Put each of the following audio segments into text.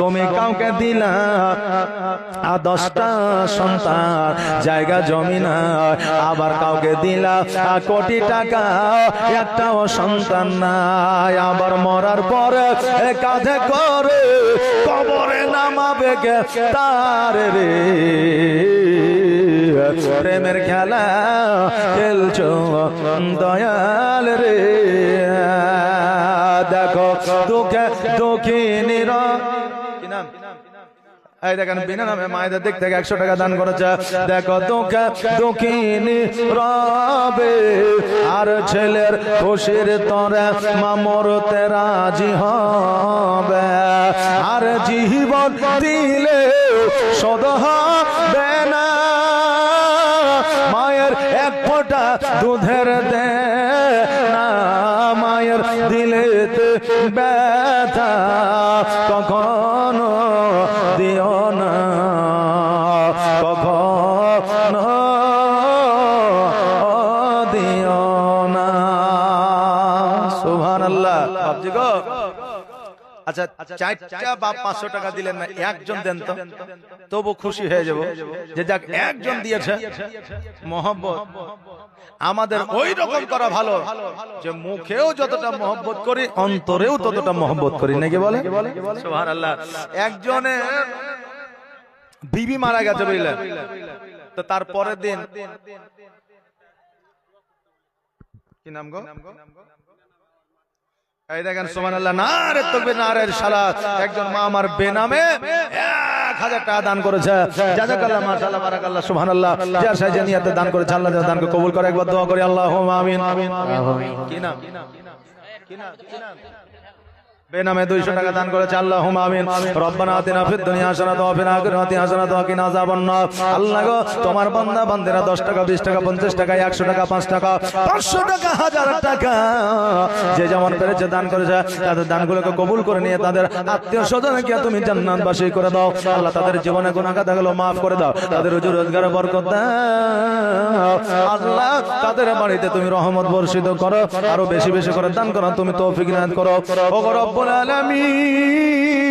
তুমি কাউকে দিলা। আর দশটা সন্তান, জায়গা জমি না আবার কাউকে দিলা। আর কোটি টাকা, একটাও সন্তান নাই। আবার মরার পরে কাঁধে করে কবরে নামাবে তার রে? প্রেমের খেলা খেলছো দয়াল রে। দেখো দুঃখিনীর কি নাম? এই দেখেন, বিনা নামে মায়েদের দিক থেকে একশো টাকা দান করেছে। দেখো দুঃখিনী রবে আর ছেলের খুশির তরে রাজি হবে। আর জীবন দিলে সদ হবে না। মায়ের এক ফোঁটা দুধের দে না মায়ের দিলেতে ব্যথা কখনো দিও না, কখনো দিও না। আল্লাহ ভাবছি গো। আচ্ছা পাঁচশো টাকা দিলেন একজন দেন তবু খুশি হয়ে যাব। যে যাক, একজন দিয়েছে। মোহাম্মদ আমাদের ওই রকম করা ভালো যে মুখেও যতটা মহব্বত করি অন্তরেও ততটা মহব্বত করি। নাকি বলে সুবহানাল্লাহ। একজনে বিবি মারা গেছে বুঝলেন। তো তার পরের দিন। কি নাম গো? এই দেখেন সুবহানাল্লাহ না রে না রে শালা একজন মা আমার বেনামে এক হাজার টাকা দান করেছে। জাযাকাল্লাহ মাশাআল্লাহ বারাকাল্লাহ সুবহানাল্লাহ। যার সাহায্যে নিয়তে দান করেছে আল্লাহ যেন দানকে কবুল করে। একবার দোয়া করি আল্লাহুম্মা আমিন। কি নাম? কি নাম? কি নাম? বেনামে 200 টাকা দান করেছে, আল্লাহুম্মা আমিন। রব্বানা আতিনা ফিদ দুনিয়া হাসানাতাও ওয়া ফিল আখিরাতি হাসানাতাও ওয়া কিনা আযাবান নার। আল্লাহ গো, তোমার বান্দা, বান্দেরা 10 টাকা 20 টাকা 50 টাকা 100 টাকা 5 টাকা 500 টাকা, হাজার টাকা যে যেমন পেরেছে, দান করেছে, তাদের দানগুলোকে কবুল করে নিয়ে তাদের আত্মীয় স্বজন স্বজনকে তুমি জান্নাতবাসী করে দাও। আল্লাহ তাদের জীবনে গুনাহ খাতাগুলো maaf করে দাও। তাদের রুজি রোজগারে বরকত দাও। আল্লাহ তাদের বাড়িতে তুমি রহমত বর্ষিত করো, আরও বেশি বেশি করে দান করো, তুমি তৌফিক নাদ করো। ও রব্বুল আলামিন।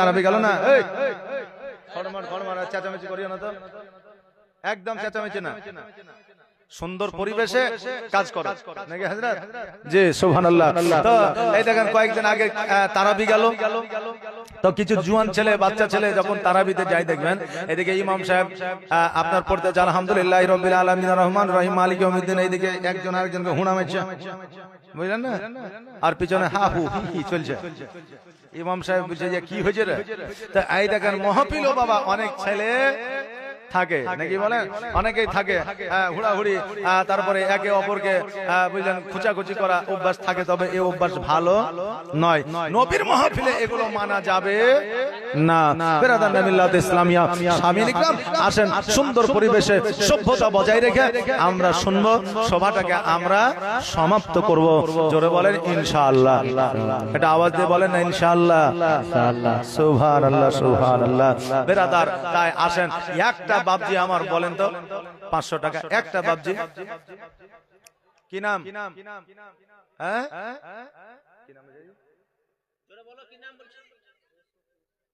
তারাবি গেল না? এই। খড়মার খড়মার চেঁচামেচি করিও না তো। একদম চেঁচামেচি না। সুন্দর পরিবেশে কাজ করো। নাকি হাজরাত? জি সুবহানাল্লাহ। তো এই দেখেন কয়েকদিন আগে তারাবি গেল। তো কিছু জুয়ান ছেলে বাচ্চা ছেলে যখন তারাবিতে যায় দেখবেন এদিকে ইমাম সাহেব আপনার পড়তে যান আলহামদুলিল্লাহ রবিল আলমিন রহমান রহিম মালিক ইয়মিদ্দিন এইদিকে একজন আরেকজনকে হুড়া মারছে। বুঝলেন না? আর পিছনে হি হি চলছে। ইমাম সাহেব বলছে যে কি হয়েছে রে? তা দেখেন মহফিল বাবা অনেক ছেলে। থাকে। নাকি বলেন? অনেকেই থাকে। হ্যাঁ, হুড়াহুড়ি তারপরে একে অপরকে বুঝলেন খুচাখুচি করা অভ্যাস থাকে তবে এই অভ্যাস ভালো নয়। নবীর মাহফিলে এগুলো মানা যাবে? না। বেরাদান মিল্লাত ইসলামিয়া স্বামী ইকরাম আসেন সুন্দর পরিবেশে সভ্যতা বজায় রেখে আমরা শুনব সভাটাকে আমরা সমাপ্ত করব। জোরে বলেন ইনশাআল্লাহ। এটা আওয়াজ দিয়ে বলেন না ইনশাআল্লাহ। সুবহান আল্লাহ বেরাদার তাই আসেন। একটা বাবজি আমার বলেন তো? পাঁচশো টাকা একটা বাবজি। কি নাম? হ্যাঁ?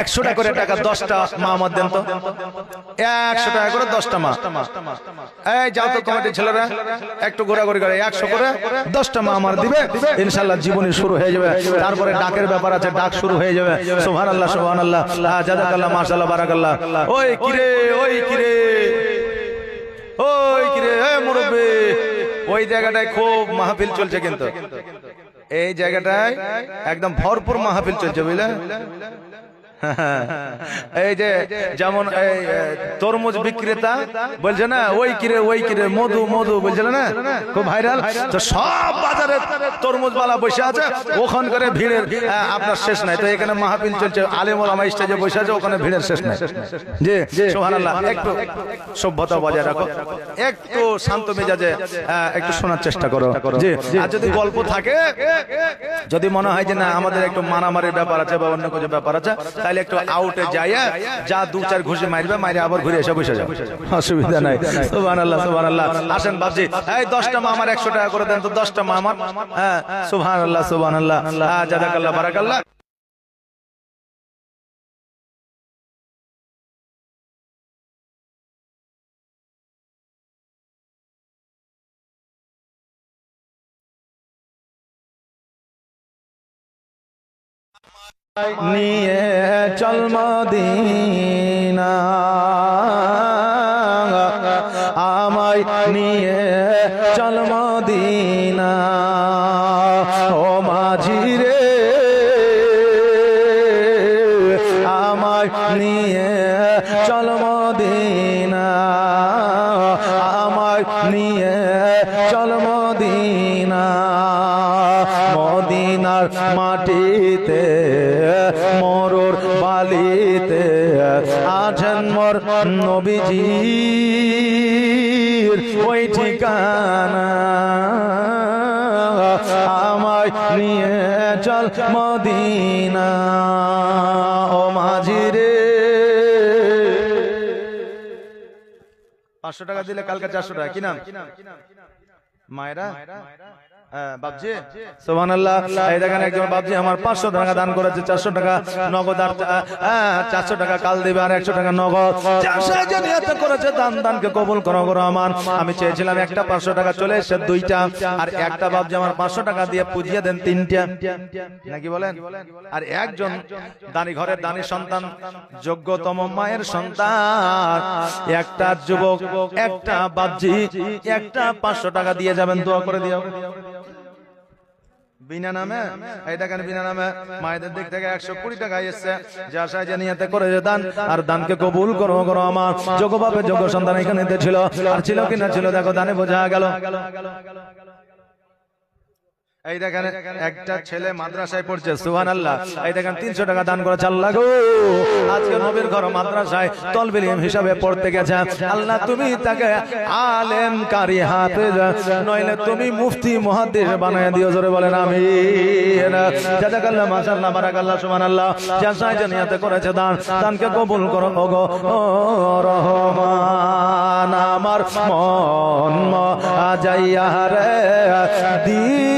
একশো টাকা করে টাকা, দশটা মা আমার দেন তো। একশো টাকা করে দশটা মা। এই যাও তো কমিটির ছেলেরা, একটু ঘোরাঘুরি করে। একশো করে দশটা মা আমার দিবে। ইনশাল্লাহ জীবনী শুরু হয়ে যাবে। তারপরে ডাকের ব্যাপার আছে, ডাক শুরু হয়ে যাবে। সোহান আল্লাহ সোহান আল্লাহ জাদাকাল্লাহ মাশাল্লাহ বারাকাল্লাহ। ওই কিরে ওই কিরে ওই কিরে মুরব্বী। ওই জায়গাটায় খুব মাহফিল চলছে কিন্তু। এই জায়গাটায় একদম ভরপুর মাহফিল চলছে বুঝলে? এই যে যেমন এই তরমুজ বিক্রেতা বলছে না ওই কিরে ওই কিরে মধু মধু বলছিল না খুব ভাইরাল তো সব বাজারে তরমুজ বালা বসে আছে ওখান করে ভিড়ের আপনার শেষ নাই। তো এখানে মাহফিল চলছে আলেমুল আমার স্টেজে বসে আছে ওখানে ভিড়ের শেষ নাই। জি একটু সভ্যতা বজায় রাখো। একটু শান্ত মেজাজে একটু শোনার চেষ্টা করো। জি আর যদি গল্প থাকে যদি মনে হয় যে না আমাদের একটু মারামারির ব্যাপার আছে বা অন্য কিছু ব্যাপার আছে তাহলে একটু আউটে যাইয়া যা দু চার ঘুষে মারবে মারি আবার ঘুরে এসে বসে যাবে। অসুবিধা নাই। সুবান আল্লাহ সুবান আল্লাহ আসেন বাবজি এই দশটা মা আমার একশো টাকা করে দেন তো দশটা মা আমার। হ্যাঁ সুবহান আল্লাহ সুবহান আল্লাহ জাদাকাল্লাহ বারাকাল্লাহ। নিয়ে চল মদিনা। আমায় নিয়ে চল মদিনা। ও মাঝি রে, আমায় নিয়ে চল মদিনা। আমায় নিয়ে চল মদিনা। মদিনার মাটিতে, মরুর বালিতে আছেন মোর নবীজির ওই ঠিকানা। আমায় নিয়ে চল মদিনা। ও মাঝি রে। পাঁচশো টাকা দিলে কালকে চারশো টাকা। কি নাম? মায়েরা? বাপজি? সুবহানাল্লাহ। এই দেখেন একজন বাপজি আমার পাঁচশো টাকা দান করেছে চারশো টাকা নগদ আর চারশো টাকা কাল দিবে আর একশো টাকা নগদ। যার সাহায্যে নিয়ত করেছে দান দানকে কবুল করো করো আমার আমি চেয়েছিলাম একটা পাঁচশো টাকা চলে এসে দুইটা আর একটা বাপজি আমার পাঁচশো টাকা দিয়ে পুজিয়ে দেন তিনটা। নাকি বলেন? আর একজন দানি ঘরের দানি সন্তান যোগ্যতম মায়ের সন্তান। একটা যুবক একটা বাপজি একটা পাঁচশো টাকা দিয়ে যাবেন, দোয়া করে দিও। বিনা নামে? এই দেখেন বিনা নামে মায়েদের দিক থেকে একশো কুড়ি টাকা এসছে। যা সাহায্য নিয়ে করে যে দান, আর দানকে কবুল করো করো আমার। যোগ্য বাপের যোগ্য সন্তান এখানে ছিল আর ছিল কিনা ছিল, দেখো, দানে বোঝা গেল। এই দেখেন একটা ছেলে মাদ্রাসায় পড়ছে সুহান আল্লাহ এই দেখেন তিনশো টাকা দান করেছে আল্লাহ গো আজকে নবীর ঘর মাদ্রাসায় তলবিলিম হিসাবে পড়তে গেছে। আল্লাহ তুমি তাকে আলেম কারি হাফেজ। নইলে তুমি মুফতি মহাদেশ বানায় দিও জোরে বলেন আমি জাজাকাল্লাহ মাশাআল্লাহ বারাকাল্লাহ সুবহানাল্লাহ। যা সাহায্য করেছে দান। দানকে কবুল করো ওগো ও রহমান। আমার মন যাইয়া রে যাইয়ার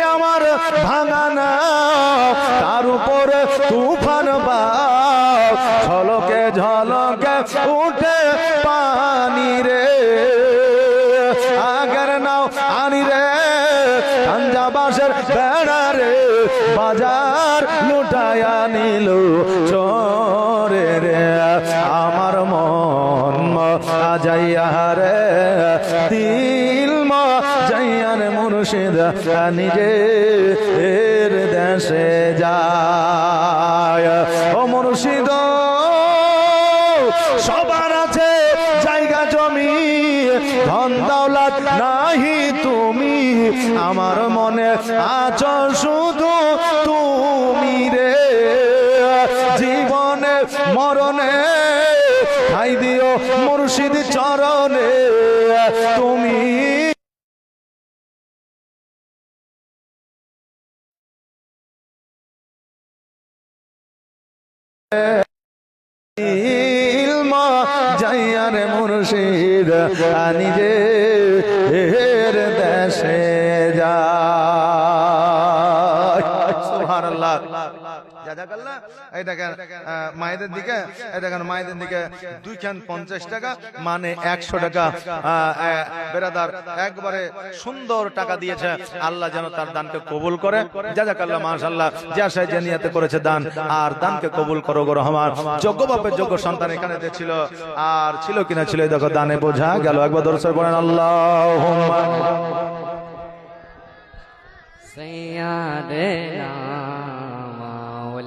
ভাঙানা, তার উপরে তুফান বাও ঝলকে ঝলকে উঠে পানি রে। আগের নাও আনি রে পাঞ্জাবাসের বেড়া রে। বাজার লুটায়া নিল চোরে রে। আমার মন যাইয়া রে মুর্শিদ নিজে এর দেশে যায়। ও মুর্শিদ, সবার আছে জায়গা, জমি। ধন দৌলত নাহি তুমি। আমার মনে আছো শুধু তুমি রে। জীবন মরণে ঠাই দিও মুর্শিদ চরণে। তুমি যাইয়ার মুর্শিদ আনি যে এই দেখেন মায়েদের দিকে এই দেখেন মায়েদের দিকে দুইখান পঞ্চাশ টাকা মানে একশো টাকা বেরাদার একবারে সুন্দর টাকা দিয়েছে। আল্লাহ যেন তার দানকে কবুল করে। যা জাজাকাল্লাহ মাশাল্লাহ যে আশায় যে নিয়াতে করেছে দান, আর দানকে কবুল করো গো রহমান। যোগ্য বাপের যোগ্য সন্তান এখানে ছিল আর ছিল কিনা ছিল দেখো, দানে বোঝা গেল। একবার দর্শক করেন আল্লাহ সৈয়ারে না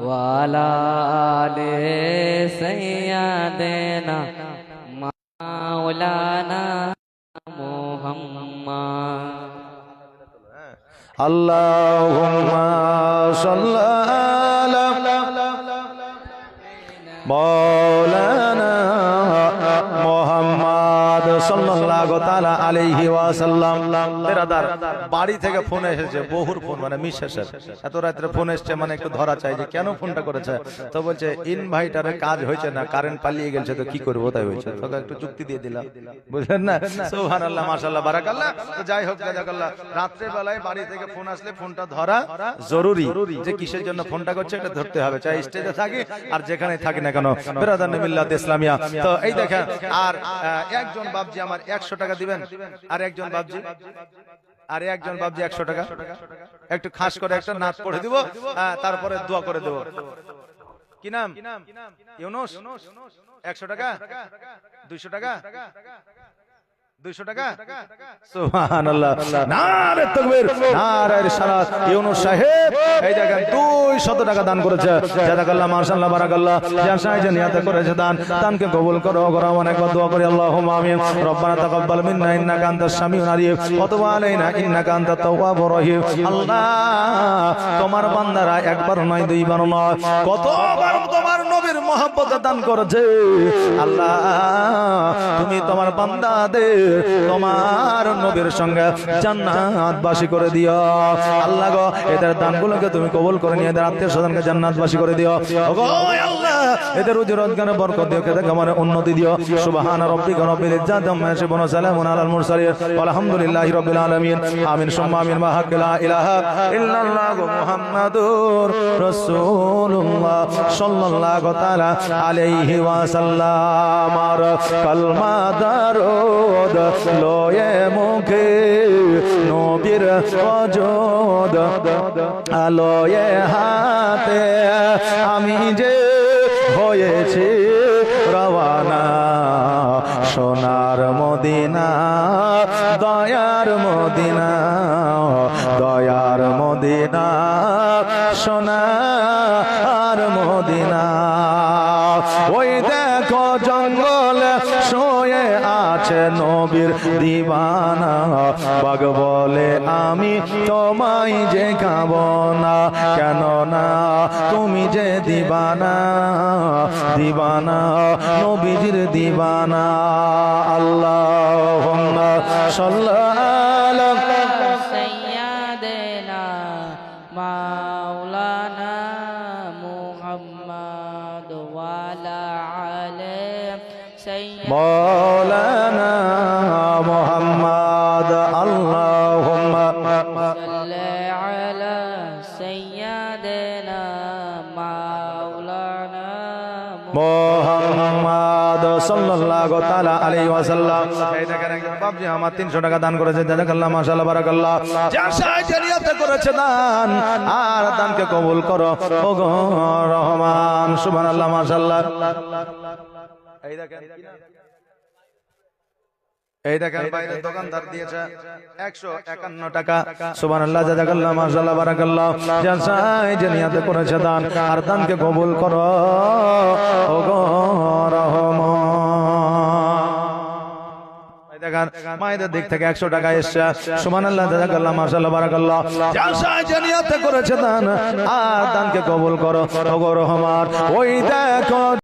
وعلى آل سيدنا مولانا محمد اللهم صل على مولانا আলাইহি ওয়াসাল্লাম। বেরাদার বাড়ি থেকে ফোন এসেছে বহুর ফোন মানে মিসেসের। এত রাত্রে ফোন এসেছে মানে একটু ধরা চাই যে কেন ফোনটা করেছে? তো বলছে ইনভাইটারে কাজ হয়েছে না কারেন্ট পালিয়ে গেছে তো কি করব তাই হয়েছে তোকে একটু চুক্তি দিয়ে দিলাম। বুঝলেন না? সুবহানাল্লাহ মাশাআল্লাহ বারাকাল্লাহ। তো যাই হোক জাযাকাল্লাহ রাত্রে বেলায় বাড়ি থেকে ফোন আসলে ফোনটা ধরা জরুরি। যে কিসের জন্য ফোনটা করছে এটা ধরতে হবে। চাই স্টেজে থাকি আর যেখানে থাকি না কেন বেরাদার মিল্লাত ইসলামিয়া। তো এই দেখেন আর একজন বাবজি আমার একশো টাকা দিবেন? আর একজন বাবজি আর একজন বাবজি একশো টাকা? একটু খাস করে একটা নাচ পড়ে দিব? আহ, তারপরে দোয়া করে দেবো। কি নাম? ইউনুস? একশো টাকা? দুইশো টাকা? দুইশো টাকা? সুবহানাল্লাহ। নারে তাকবীর নারে রিসালাত ইউনুস সাহেব এই দেখেন 200 টাকা দান করেছে। জাযাকাল্লাহ বারাকাল্লাহ। নিয়াতে করেছে দান দানকে কবুল করো করো অনেক দোয়া করি আল্লাহুম্মা আমিন। রব্বানা তাকাব্বাল মিন্না ইন্নাকা আনতাস সামিউল আলিম। ওয়া আলাইনা ইন্নাকা আনতাত তাওয়াবুর রহিম। আল্লাহ তোমার বান্দারা একবার নয় দুইবার নয়। কতবার তোমার নবীর মহব্বত দান করেছে। আল্লাহ, তুমি তোমার বান্দাদের, তোমার নবীর সঙ্গে জান্নাতবাসী করে দিও। আল্লাহ গো, এদের দানগুলোকে তুমি কবুল করে নিয়ে এদের আত্মীয় স্বজনকে জান্নাতবাসী করে দিও। এদের রুজি বরকত দিও উন্নতি দিও। সুবহান রাব্বিকা রাব্বিল ইজ্জাতি আম্মা ইয়াসিফুন ওয়া সালামুন আলাল মুরসালিন। আলহামদুলিল্লাহি আলামিন। আমিন, সুম্মা আমিন লা ইলাহা ইল্লাল্লাহু মুহাম্মাদুর রাসূলুল্লাহ। সাল্লাল্লাহু তাআলা আলাইহি ওয়াসাল্লাম আর কালমা দারুদ লয়ে মুখে নবীর অজদ আলোয়ে হাতে আমি যে হয়েছি রওয়ানা সোনার মদিনা, দয়ার মদিনা দয়ার মদিনা, সোনার দিবানা। বাগ বলে, আমি তোমায় যে খাব না কেন না তুমি যে দিবানা। দিবানা, নবীজির দিবানা। আল্লাহ সাল্লাহ তাআলা আলাইহি ওয়াসাল্লাম। এই দেখেন একজন বাবজি আমার 300 টাকা। দান করেছে দান, আর দানকে কবুল করো। গো রহমান। এই মায়েদের দিক থেকে একশো টাকা এসছে। সুমান আল্লাহ জাজাকাল্লাহ বারাকাল্লাহ। জালসায় করেছে দান। আর দানকে কবুল করো। রহমান ওই দেখো